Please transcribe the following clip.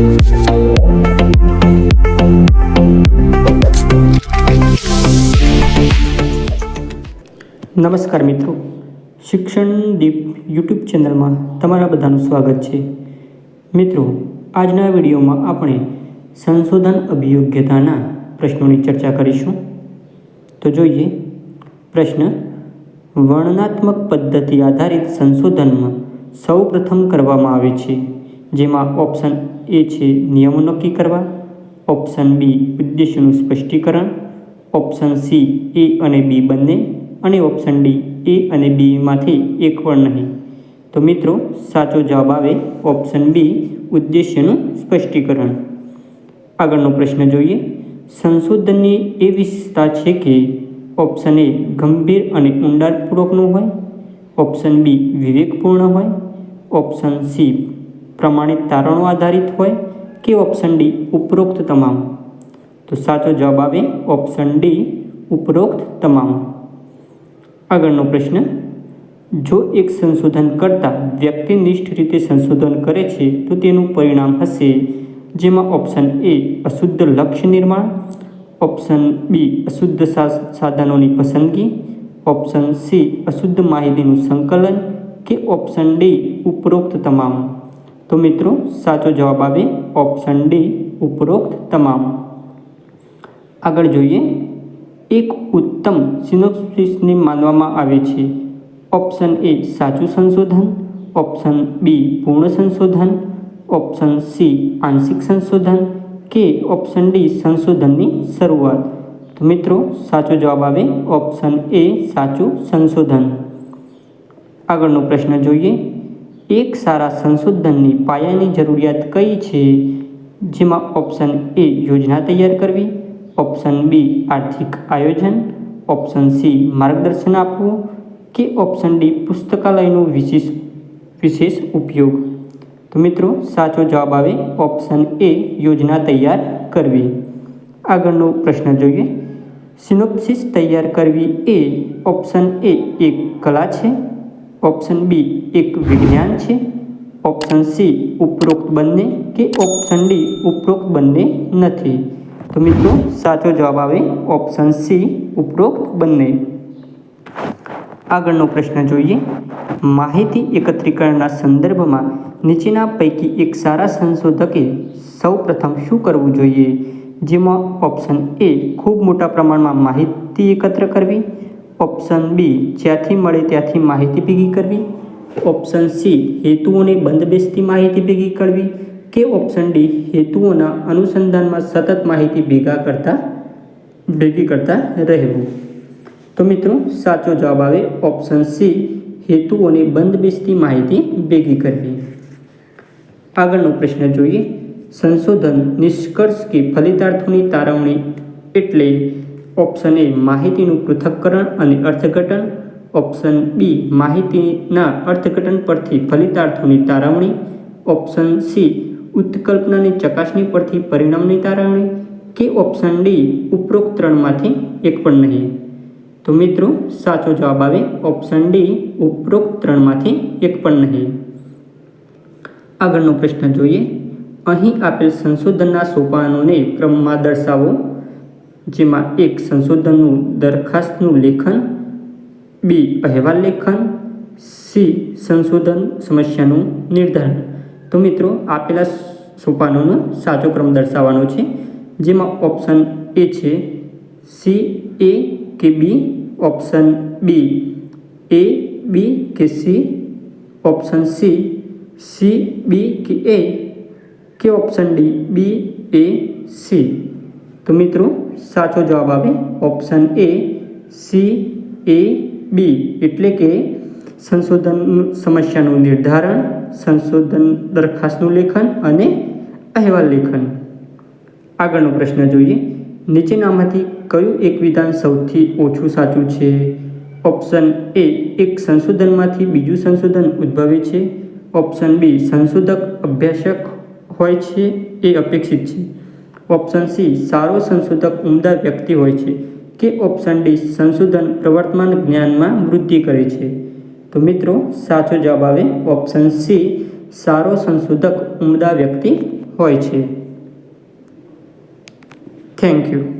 નમસ્કાર મિત્રો. શિક્ષણ દીપ યુટ્યુબ ચેનલમાં તમારા બધાનું સ્વાગત છે. મિત્રો, આજના વિડીયોમાં આપણે સંશોધન અભિયોગ્યતાના પ્રશ્નોની ચર્ચા કરીશું. તો જોઈએ, પ્રશ્ન, વર્ણનાત્મક પદ્ધતિ આધારિત સંશોધનમાં સૌ પ્રથમ કરવામાં આવે છે. જેમાં ઓપ્શન એ છે નિયમો નક્કી કરવા ઓપ્શન બી ઉદ્દેશ્યનું સ્પષ્ટીકરણ ઓપ્શન સી એ અને બી બંને, અને ઓપ્શન ડી એ અને બીમાંથી એક પણ નહીં. તો મિત્રો, સાચો જવાબ આવે ઓપ્શન બી ઉદ્દેશ્યનું સ્પષ્ટીકરણ. આગળનો પ્રશ્ન જોઈએ. સંશોધનની એ વિશેષતા છે કે ઓપ્શન એ ગંભીર અને ઊંડાણપૂર્વકનું હોય ઓપ્શન બી વિવેકપૂર્ણ હોય ઓપ્શન સી પ્રમાણિત તારણો આધારિત હોય કે ઓપ્શન ડી ઉપરોક્ત તમામ? તો સાચો જવાબ આવે ઓપ્શન ડી ઉપરોક્ત તમામ. આગળનો પ્રશ્ન, જો એક સંશોધન કરતા વ્યક્તિનિષ્ઠ રીતે સંશોધન કરે છે, તો તેનું પરિણામ હશે જેમાં ઓપ્શન એ અશુદ્ધ લક્ષ્ય નિર્માણ ઓપ્શન બી અશુદ્ધ સાધનોની પસંદગી ઓપ્શન સી અશુદ્ધ માહિતીનું સંકલન કે ઓપ્શન ડી ઉપરોક્ત તમામ? તો મિત્રો, સાચો જવાબ આવે ઓપ્શન ડી ઉપરોક્ત તમામ. આગળ જોઈએ, એક ઉત્તમ સિનોપ્સિસને માનવામાં આવે છે. ઓપ્શન એ સાચું સંશોધન. ઓપ્શન બી પૂર્ણ સંશોધન. ઓપ્શન સી આંશિક સંશોધન. કે ઓપ્શન ડી સંશોધનની શરૂઆત. તો મિત્રો, સાચો જવાબ આવે ઓપ્શન એ સાચું સંશોધન. આગળનો પ્રશ્ન જોઈએ. એક સારા સંશોધનની પાયાની જરૂરિયાત કઈ છે? જેમાં ઓપ્શન એ યોજના તૈયાર કરવી, ઓપ્શન બી આર્થિક આયોજન, ઓપ્શન સી માર્ગદર્શન આપવું કે ઓપ્શન ડી પુસ્તકાલયનો વિશેષ વિશેષ ઉપયોગ? તો મિત્રો, સાચો જવાબ આવે ઓપ્શન એ યોજના તૈયાર કરવી. આગળનો પ્રશ્ન જોઈએ. સિનોપ્સિસ તૈયાર કરવી એ ઓપ્શન એ એક કલા છે? ઓપ્શન બી એક વિજ્ઞાન છે? ઓપ્શન સી ઉપરોક્ત બંને કે ઓપ્શન ડી ઉપરોક્ત બંને નથી? તો મિત્રો, સાચો જવાબ આવે ઓપ્શન સી ઉપરોક્ત બંને. આગળનો પ્રશ્ન જોઈએ. માહિતી એકત્રીકરણના સંદર્ભમાં નીચેના પૈકી એક સારા સંશોધકે સૌપ્રથમ શું કરવું જોઈએ? જેમાં ઓપ્શન એ ખૂબ મોટા પ્રમાણમાં માહિતી એકત્ર કરવી. ઓપ્શન બી જ્યાંથી મળે ત્યાંથી માહિતી ભેગી કરવી. ઓપ્શન સી, હેતુઓને બંધબેસતી માહિતી ભેગી કરવી કે ઓપ્શન ડી, હેતુઓના અનુસંધાનમાં સતત માહિતી ભેગા કરતા, ભેગી કરતા રહેવું. તો મિત્રો, સાચો જવાબ આવે ઓપ્શન સી, હેતુઓને બંધબેસતી માહિતી ભેગી કરવી. આગળનો પ્રશ્ન જોઈએ. સંશોધન નિષ્કર્ષ કે ફલિતાર્થોની તારવણી એટલે ઓપ્શન એ માહિતીનું પૃથક્કરણ અને અર્થઘટન. ઓપ્શન બી, માહિતીના અર્થઘટન પરથી ફલિતાર્થોની તારવણી. ઓપ્શન સી, ઉત્કલ્પનાની ચકાસણી પરથી પરિણામની તારવણી. કે ઓપ્શન ડી ઉપરોક્ત ત્રણમાંથી એક પણ નહીં. તો મિત્રો, સાચો જવાબ આવે ઓપ્શન ડી ઉપરોક્ત ત્રણમાંથી એક પણ નહીં. આગળનો પ્રશ્ન જોઈએ. અહીં આપેલ સંશોધનના સોપાનોને ક્રમમાં દર્શાવો. જેમાં એક સંશોધનનું દરખાસ્તનું લેખન, બી અહેવાલ લેખન, સી સંશોધન સમસ્યાનું નિર્ધારણ. તો મિત્રો, આપેલા સોપાનોનો સાચો ક્રમ દર્શાવવાનો છે, જેમાં ઓપ્શન એ છે, સી એ કે બી, ઓપ્શન બી એ, બી કે C, option C C B કે એ, કે option D, B A, C. તો મિત્રો, સાચો જવાબ આવે ઓપ્શન એ સી એ બી એટલે કે સંશોધન સમસ્યાનું નિર્ધારણ, સંશોધન દરખાસ્તનું લેખન અને અહેવાલ લેખન. આગળનો પ્રશ્ન જોઈએ. નીચેનામાંથી કયું એક વિધાન સૌથી ઓછું સાચું છે? ઓપ્શન એ એક સંશોધનમાંથી બીજું સંશોધન ઉદ્ભવે છે. ઓપ્શન બી સંશોધક અભ્યાસક હોય છે, એ અપેક્ષિત છે. ઓપ્શન સી સારો સંશોધક ઉમદા વ્યક્તિ હોય છે કે ઓપ્શન ડી સંશોધન પ્રવર્તમાન જ્ઞાનમાં વૃદ્ધિ કરે છે. તો મિત્રો, સાચો જવાબ આવે ઓપ્શન સી સારો સંશોધક ઉમદા વ્યક્તિ હોય છે. Thank you